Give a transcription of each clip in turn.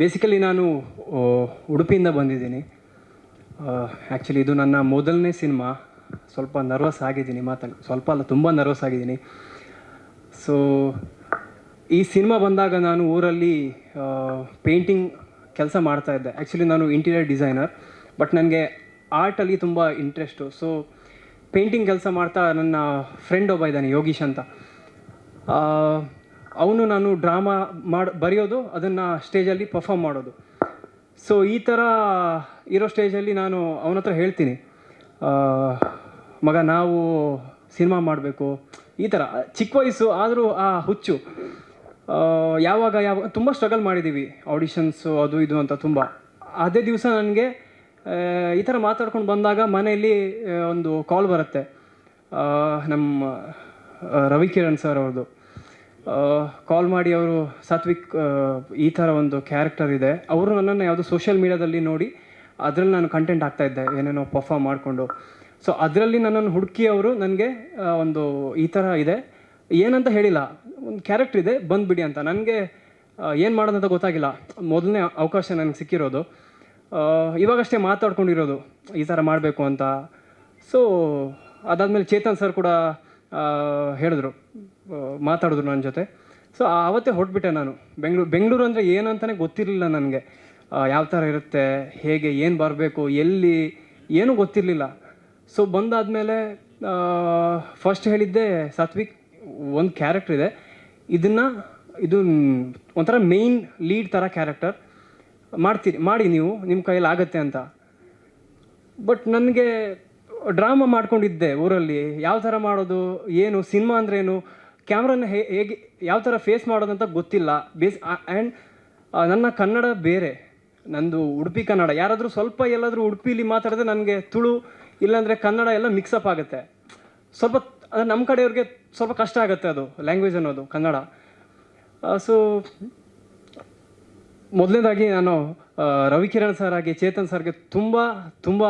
Basically ನಾನು ಉಡುಪಿಯಿಂದ ಬಂದಿದ್ದೀನಿ. ಆ್ಯಕ್ಚುಲಿ ಇದು ನನ್ನ ಮೊದಲನೇ ಸಿನಿಮಾ. ಸ್ವಲ್ಪ ನರ್ವಸ್ ಆಗಿದ್ದೀನಿ ಮಾತಾಡಿ ಸ್ವಲ್ಪ ಅಲ್ಲ, ತುಂಬ ನರ್ವಸ್ ಆಗಿದ್ದೀನಿ. ಸೊ ಈ ಸಿನಿಮಾ ಬಂದಾಗ ನಾನು ಊರಲ್ಲಿ ಪೇಂಟಿಂಗ್ ಕೆಲಸ ಮಾಡ್ತಾ ಇದ್ದೆ. ಆ್ಯಕ್ಚುಲಿ ನಾನು ಇಂಟೀರಿಯರ್ ಡಿಸೈನರ್ ಬಟ್ ನನಗೆ ಆರ್ಟಲ್ಲಿ ತುಂಬ ಇಂಟ್ರೆಸ್ಟು ಸೊ ಪೇಂಟಿಂಗ್ ಕೆಲಸ ಮಾಡ್ತಾ ನನ್ನ ಫ್ರೆಂಡ್ ಒಬ್ಬ ಇದ್ದಾನೆ, ಯೋಗೀಶ್ ಅಂತ. ಅವನು ನಾನು ಡ್ರಾಮಾ ಮಾಡಿ ಬರೆಯೋದು, ಅದನ್ನು ಸ್ಟೇಜಲ್ಲಿ ಪರ್ಫಾಮ್ ಮಾಡೋದು. ಸೊ ಈ ಥರ ಇರೋ ಸ್ಟೇಜಲ್ಲಿ ನಾನು ಅವನ ಹತ್ರ ಹೇಳ್ತೀನಿ. ಮಗ, ನಾವು ಸಿನಿಮಾ ಮಾಡಬೇಕು. ಈ ಥರ ಚಿಕ್ಕ ವಯಸ್ಸು ಆದರೂ ಆ ಹುಚ್ಚು. ಯಾವಾಗ ಯಾವ, ತುಂಬ ಸ್ಟ್ರಗಲ್ ಮಾಡಿದ್ದೀವಿ ಆಡಿಷನ್ಸು ಅದು ಇದು ಅಂತ ತುಂಬ. ಅದೇ ದಿವಸ ನನಗೆ ಈ ಥರ ಮಾತಾಡ್ಕೊಂಡು ಬಂದಾಗ ಮನೆಯಲ್ಲಿ ಒಂದು ಕಾಲ್ ಬರುತ್ತೆ. ನಮ್ಮ ರವಿಕಿರಣ್ ಸರ್ ಅವ್ರದ್ದು. ಕಾಲ್ ಮಾಡಿ ಅವರು ಸಾತ್ವಿಕ್ ಈ ಥರ ಒಂದು ಕ್ಯಾರೆಕ್ಟರ್ ಇದೆ. ಅವರು ನನ್ನನ್ನು ಯಾವುದೋ ಸೋಷಿಯಲ್ ಮೀಡ್ಯಾದಲ್ಲಿ ನೋಡಿ ಅದರಲ್ಲಿ ನಾನು ಕಂಟೆಂಟ್ ಆಗ್ತಾ ಇದ್ದೆ, ಏನೇನೋ ಪರ್ಫಾರ್ಮ್ ಮಾಡಿಕೊಂಡು. ಸೊ ಅದರಲ್ಲಿ ನನ್ನನ್ನು ಹುಡುಕಿ ಅವರು ನನಗೆ ಒಂದು ಈ ಥರ ಇದೆ. ಏನಂತ ಹೇಳಿಲ್ಲ, ಒಂದು ಕ್ಯಾರೆಕ್ಟರ್ ಇದೆ, ಬಂದುಬಿಡಿ ಅಂತ. ನನಗೆ ಏನು ಮಾಡೋದಂತ ಗೊತ್ತಾಗಿಲ್ಲ. ಮೊದಲನೇ ಅವಕಾಶ ನನಗೆ ಸಿಕ್ಕಿರೋದು. ಇವಾಗಷ್ಟೇ ಮಾತಾಡ್ಕೊಂಡಿರೋದು, ಈ ಥರ ಮಾಡಬೇಕು ಅಂತ. ಸೊ ಅದಾದಮೇಲೆ ಚೇತನ್ ಸರ್ ಕೂಡ ಹೇಳಿದ್ರು. ಮಾತಾಡಿದ್ರು ನನ್ನ ಜೊತೆ. ಸೊ ಆವತ್ತೇ ಹೊರಟ್ಬಿಟ್ಟೆ ನಾನು. ಬೆಂಗಳೂರು ಬೆಂಗಳೂರು ಅಂದರೆ ಏನಂತಲೇ ಗೊತ್ತಿರಲಿಲ್ಲ ನನಗೆ. ಯಾವ ಥರ ಇರುತ್ತೆ, ಹೇಗೆ, ಏನು ಬರಬೇಕು, ಎಲ್ಲಿ, ಏನೂ ಗೊತ್ತಿರಲಿಲ್ಲ. ಸೊ ಬಂದಾದಮೇಲೆ ಫಸ್ಟ್ ಹೇಳಿದ್ದೆ ಸಾತ್ವಿಕ್, ಒಂದು ಕ್ಯಾರೆಕ್ಟರ್ ಇದೆ. ಇದನ್ನು, ಇದು ಒಂಥರ ಮೇಯ್ನ್ ಲೀಡ್ ಥರ ಕ್ಯಾರೆಕ್ಟರ್ ಮಾಡ್ತೀರಿ, ಮಾಡಿ ನೀವು ನಿಮ್ಮ ಕೈಯಲ್ಲಿ ಆಗತ್ತೆ ಅಂತ. ಬಟ್ ನನಗೆ ಡ್ರಾಮಾ ಮಾಡ್ಕೊಂಡಿದ್ದೆ ಊರಲ್ಲಿ. ಯಾವ ಥರ ಮಾಡೋದು, ಏನು, ಸಿನಿಮಾ ಅಂದ್ರೆ ಹೇ, ಹೇಗೆ, ಯಾವ ಥರ ಫೇಸ್ ಮಾಡೋದಂತ ಗೊತ್ತಿಲ್ಲ. ಬೇಸ್ ಆ್ಯಂಡ್ ನನ್ನ ಕನ್ನಡ ಬೇರೆ. ನಂದು ಉಡುಪಿ ಕನ್ನಡ. ಯಾರಾದರೂ ಸ್ವಲ್ಪ ಎಲ್ಲಾದರೂ ಉಡುಪಿಲಿ ಮಾತಾಡಿದ್ರೆ ನನಗೆ ತುಳು, ಇಲ್ಲಾಂದರೆ ಕನ್ನಡ ಎಲ್ಲ ಮಿಕ್ಸಪ್ ಆಗುತ್ತೆ. ಸ್ವಲ್ಪ ಅದು ನಮ್ಮ ಕಡೆಯವ್ರಿಗೆ ಸ್ವಲ್ಪ ಕಷ್ಟ ಆಗುತ್ತೆ ಅದು ಲ್ಯಾಂಗ್ವೇಜ್ ಅನ್ನೋದು, ಕನ್ನಡ. ಸೊ ಮೊದಲನೇದಾಗಿ ನಾನು ರವಿಕಿರಣ್ ಸರ್ ಆಗಿ ಚೇತನ್ ಸರ್ಗೆ ತುಂಬ ತುಂಬ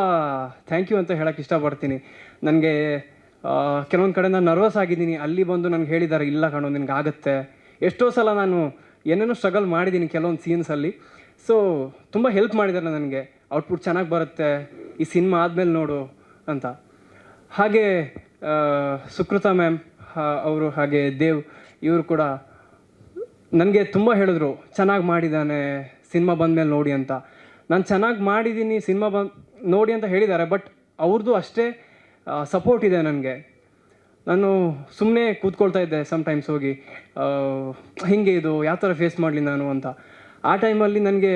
ಥ್ಯಾಂಕ್ ಯು ಅಂತ ಹೇಳೋಕ್ಕೆ ಇಷ್ಟಪಡ್ತೀನಿ. ನನಗೆ ಕೆಲವೊಂದು ಕಡೆ ನಾನು ನರ್ವಸ್ ಆಗಿದ್ದೀನಿ. ಅಲ್ಲಿ ಬಂದು ನನಗೆ ಹೇಳಿದ್ದಾರೆ ಇಲ್ಲ ಕಣೋ ನಿನ್ಗೆ ಆಗುತ್ತೆ ಎಷ್ಟೋ ಸಲ ನಾನು ಏನೇನೋ ಸ್ಟ್ರಗಲ್ ಮಾಡಿದ್ದೀನಿ ಕೆಲವೊಂದು ಸೀನ್ಸಲ್ಲಿ ಸೊ ತುಂಬ ಹೆಲ್ಪ್ ಮಾಡಿದ್ದಾರೆ ನನಗೆ. ಔಟ್ಪುಟ್ ಚೆನ್ನಾಗಿ ಬರುತ್ತೆ. ಈ ಸಿನಿಮಾ ಆದಮೇಲೆ ನೋಡು ಅಂತ. ಹಾಗೆ ಸುಕೃತ ಮ್ಯಾಮ್ ಅವರು ಹಾಗೆ ದೇವ್, ಇವರು ಕೂಡ ನನಗೆ ತುಂಬ ಹೇಳಿದ್ರು, ಚೆನ್ನಾಗಿ ಮಾಡಿದ್ದಾನೆ ಸಿನಿಮಾ ಬಂದಮೇಲೆ ನೋಡಿ ಅಂತ. ನಾನು ಚೆನ್ನಾಗಿ ಮಾಡಿದ್ದೀನಿ ಸಿನಿಮಾ ಬಂದು ನೋಡಿ ಅಂತ ಹೇಳಿದ್ದಾರೆ ಬಟ್ ಅವ್ರದ್ದು ಅಷ್ಟೇ ಸಪೋರ್ಟ್ ಇದೆ ನನಗೆ. ನಾನು ಸುಮ್ಮನೆ ಕೂತ್ಕೊಳ್ತಾ ಇದ್ದೆ ಸಮ್ಟೈಮ್ಸ್ ಹೋಗಿ. ಹೀಗೆ ಇದು ಯಾವ ಥರ ಫೇಸ್ ಮಾಡಲಿ ನಾನು ಅಂತ. ಆ ಟೈಮಲ್ಲಿ ನನಗೆ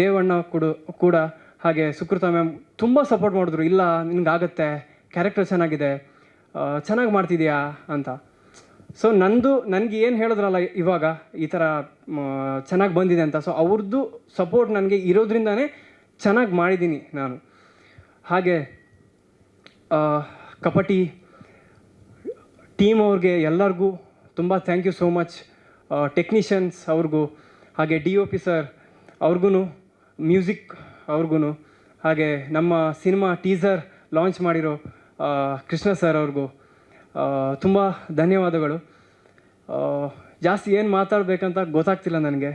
ದೇವಣ್ಣ ಕೂಡ ಕೂಡ ಹಾಗೆ ಸುಕೃತ ಮ್ಯಾಮ್ ತುಂಬ ಸಪೋರ್ಟ್ ಮಾಡಿದ್ರು. ಇಲ್ಲ, ನಿನಗಾಗತ್ತೆ ಕ್ಯಾರೆಕ್ಟರ್ ಚೆನ್ನಾಗಿದೆ ಚೆನ್ನಾಗಿ ಮಾಡ್ತಿದ್ಯಾ ಅಂತ. ಸೊ ನಂದು, ನನಗೆ ಏನು ಹೇಳಿದ್ರಲ್ಲ ಇವಾಗ, ಈ ಥರ ಚೆನ್ನಾಗಿ ಬಂದಿದೆ ಅಂತ. ಸೊ ಅವ್ರದ್ದು ಸಪೋರ್ಟ್ ನನಗೆ ಇರೋದ್ರಿಂದನೇ ಚೆನ್ನಾಗಿ ಮಾಡಿದ್ದೀನಿ ನಾನು. ಹಾಗೆ ಕಪಟಿ ಟೀಮ್ ಅವ್ರಿಗೆ ಎಲ್ಲರಿಗೂ ತುಂಬ thank you so much technicians ಅವ್ರಿಗೂ, ಹಾಗೆ ಡಿ ಒ ಪಿ ಸರ್ ಅವ್ರಿಗೂ ಮ್ಯೂಸಿಕ್ ಅವ್ರಿಗೂ ಹಾಗೆ ನಮ್ಮ ಸಿನಿಮಾ ಟೀಸರ್ ಲಾಂಚ್ ಮಾಡಿರೋ ಕೃಷ್ಣ ಸರ್ ಅವ್ರಿಗೂ ತುಂಬ ಧನ್ಯವಾದಗಳು. ಜಾಸ್ತಿ ಏನು ಮಾತಾಡಬೇಕಂತ ಗೊತ್ತಾಗ್ತಿಲ್ಲ ನನಗೆ.